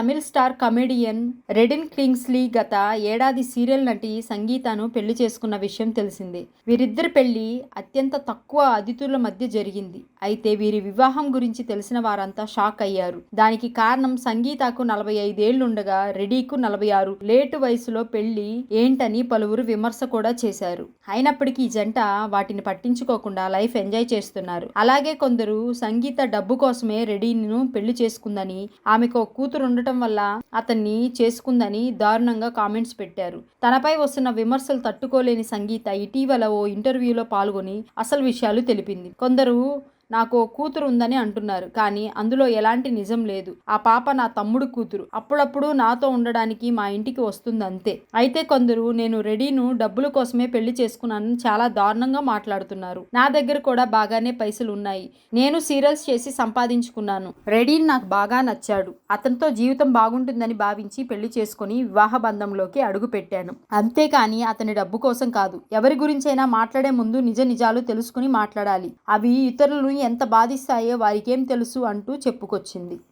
Tamil star comedian Redin Kingsley గత ఏడాది serial నటి సంగీతను పెళ్ళి చేసుకున్న విషయం తెలిసిందే. వీరిద్దరి పెళ్ళి అత్యంత తక్కువ అతిథుల మధ్య జరిగింది. అయితే వీరి వివాహం గురించి తెలిసిన వారంతా షాక్ అయ్యారు. దానికి కారణం సంగీతకు నలభై ఐదేళ్ళుండగా రెడీకు నలభై ఆరు. లేటు వయసులో పెళ్ళి ఏంటని పలువురు విమర్శ కూడా చేశారు. అయినప్పటికీ ఈ జంట వాటిని పట్టించుకోకుండా లైఫ్ ఎంజాయ్ చేస్తున్నారు. అలాగే కొందరు సంగీత డబ్బు కోసమే రెడీను పెళ్ళి చేసుకుందని ఆమెకు కూతురు ఉండటం వల్ల అతన్ని చేసుకుందని దారుణంగా కామెంట్స్ పెట్టారు. తనపై వస్తున్న విమర్శలు తట్టుకోలేని సంగీత ఇటీవల ఓ ఇంటర్వ్యూలో పాల్గొని అసలు విషయాలు తెలిపింది. కొందరు నాకు కూతురు ఉందని అంటున్నారు. కానీ అందులో ఎలాంటి నిజం లేదు. ఆ పాప నా తమ్ముడు కూతురు. అప్పుడప్పుడు నాతో ఉండడానికి మా ఇంటికి వస్తుంది అంతే అయితే కొందరు నేను రెడీను డబ్బుల కోసమే పెళ్ళి చేసుకున్నానని చాలా దారుణంగా మాట్లాడుతున్నారు. నా దగ్గర కూడా బాగానే పైసలు ఉన్నాయి. నేను సీరియల్స్ చేసి సంపాదించుకున్నాను. రెడీ నాకు బాగా నచ్చాడు. అతనితో జీవితం బాగుంటుందని భావించి పెళ్ళి చేసుకుని వివాహ బంధంలోకి అడుగు పెట్టాను. అంతేకాని అతని డబ్బు కోసం కాదు. ఎవరి గురించైనా మాట్లాడే ముందు నిజ నిజాలు తెలుసుకుని మాట్లాడాలి. అవి ఇతరులను ఎంత బాధిస్తాయో వారికేం తెలుసు అంటూ చెప్పుకొచ్చింది.